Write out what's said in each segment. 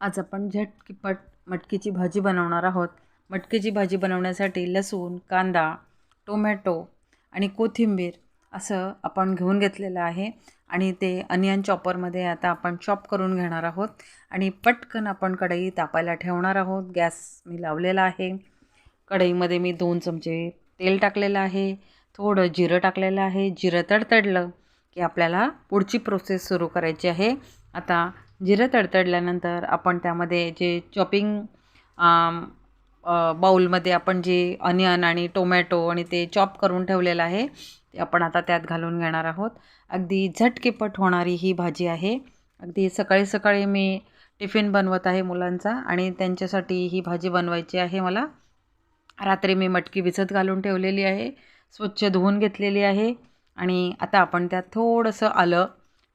आज आपण झटकीपट मटकीची भाजी बनवणार आहोत. मटकीची भाजी बनवण्यासाठी लसूण कांदा टोमॅटो आणि कोथिंबीर असं आपण घेऊन घेतलेलं आहे आणि ते अनियन चॉपरमध्ये आता आपण चॉप करून घेणार आहोत आणि पटकन आपण कढई तापायला ठेवणार आहोत. गॅस मी लावलेला आहे. कढईमध्ये मी दोन चमचे तेल टाकलेलं आहे. थोडं जिरं टाकलेलं आहे. जिरं तडतडलं की आपल्याला पुढची प्रोसेस सुरू करायची आहे. आता जिरं तडतडल्यानंतर आपण त्यामध्ये जे चॉपिंग बाऊलमध्ये आपण जे अनियन आणि टोमॅटो आणि ते चॉप करून ठेवलेलं आहे ते आपण आता त्यात घालून घेणार आहोत. अगदी झटकेपट होणारी ही भाजी आहे. अगदी सकाळी सकाळी मी टिफिन बनवत आहे मुलांचा आणि त्यांच्यासाठी ही भाजी बनवायची आहे मला. रात्री मी मटकी भिजत घालून ठेवलेली आहे स्वच्छ धुवून घेतलेली आहे आणि आता आपण त्यात थोडंसं आलं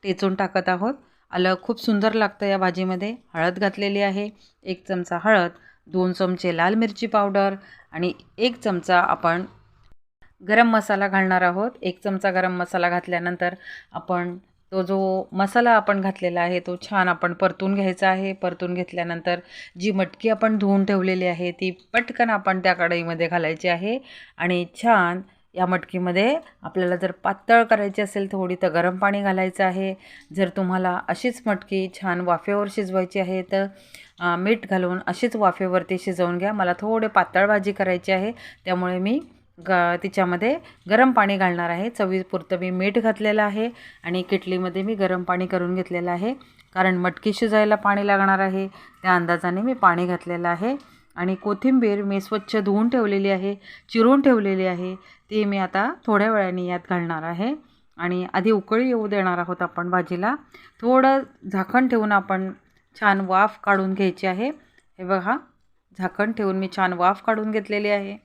टेचून टाकत आहोत. आलं खूप सुंदर लागतं या भाजीमध्ये. हळद घातलेली आहे एक चमचा हळद दोन चमचे लाल मिरची पावडर आणि एक चमचा आपण गरम मसाला घालणार आहोत. एक चमचा गरम मसाला घातल्यानंतर आपण तो जो मसाला आपण घातलेला आहे तो छान आपण परतून घ्यायचा आहे. परतून घेतल्यानंतर जी मटकी आपण धुवून ठेवलेली आहे ती पटकन आपण त्या कढईमध्ये घालायची आहे आणि छान या मटकीमध्ये आपल्याला जर पातळ करायची असेल थोडी तर गरम पाणी घालायचं आहे. जर तुम्हाला अशीच मटकी छान वाफेवर शिजवायची आहे तर मीठ घालून अशीच वाफेवरती शिजवून घ्या. मला थोडे पातळ भाजी करायची आहे त्यामुळे मी ग तिच्यामध्ये गरम पाणी घालणार आहे. चवीपुरतं मी मीठ घातलेलं आहे आणि किटलीमध्ये मी गरम पाणी करून घेतलेलं आहे. कारण मटकी शिजायला पाणी लागणार आहे त्या अंदाजाने मी पाणी घातलेलं आहे. आणि कोथिंबीर मी स्वच्छ धुवून ठेवलेली आहे चिरून ठेवलेली आहे. ती मी आता थोड्या वेळाने यात घालणार आहे. आणि आधी उकळी येऊ देणार आहोत आपण भाजीला. थोडं झाकण ठेवून आपण छान वाफ काढून घ्यायची आहे. हे बघा झाकण ठेवून मी छान वाफ काढून घेतलेली आहे.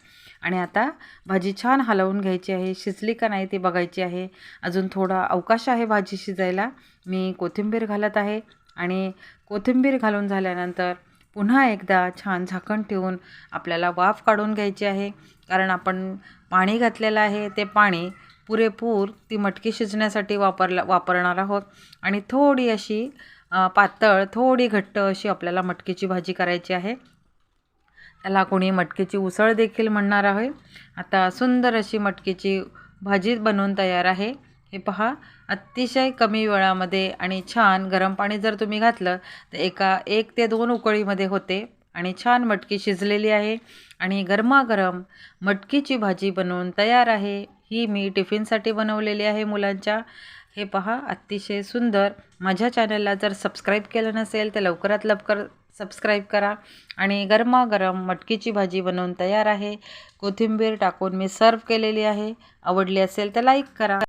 आणि आता भाजी छान हलवून घ्यायची आहे. शिजली का नाही ती बघायची आहे. अजून थोडा अवकाश आहे भाजी शिजायला. मी कोथिंबीर घालत आहे. आणि कोथिंबीर घालून झाल्यानंतर पुन्हा एकदा छान झाकण ठेवून आपल्याला वाफ काढून घ्यायची आहे. कारण आपण पाणी घातलेलं आहे ते पाणी पुरेपूर ती मटकी शिजण्यासाठी वापरला वापरणार आहोत. आणि थोडी अशी पातळ थोडी घट्ट अशी आपल्याला मटकीची भाजी करायची आहे. त्याला कोणी मटकीची उसळ देखील म्हणणार आहे. आता सुंदर अशी मटकीची भाजी बनवून तयार आहे. हे पहा अतिशय कमी वेळामध्ये आणि छान गरम पाणी जर तुम्ही घातलं तर एका एक ते दोन उकळीमध्ये होते आणि छान मटकी शिजलेली आहे आणि गरमागरम मटकीची भाजी बनवून तयार आहे. ही मी टिफिनसाठी बनवलेली आहे मुलांच्या. हे पहा अतिशय सुंदर. माझ्या चॅनलला जर सबस्क्राईब केलं नसेल तर लवकरात लवकर सबस्क्राईब करा आणि गरमागरम मटकीची भाजी बनवून तयार आहे. कोथिंबीर टाकून मी सर्व केलेली आहे. आवडली असेल तर लाईक करा.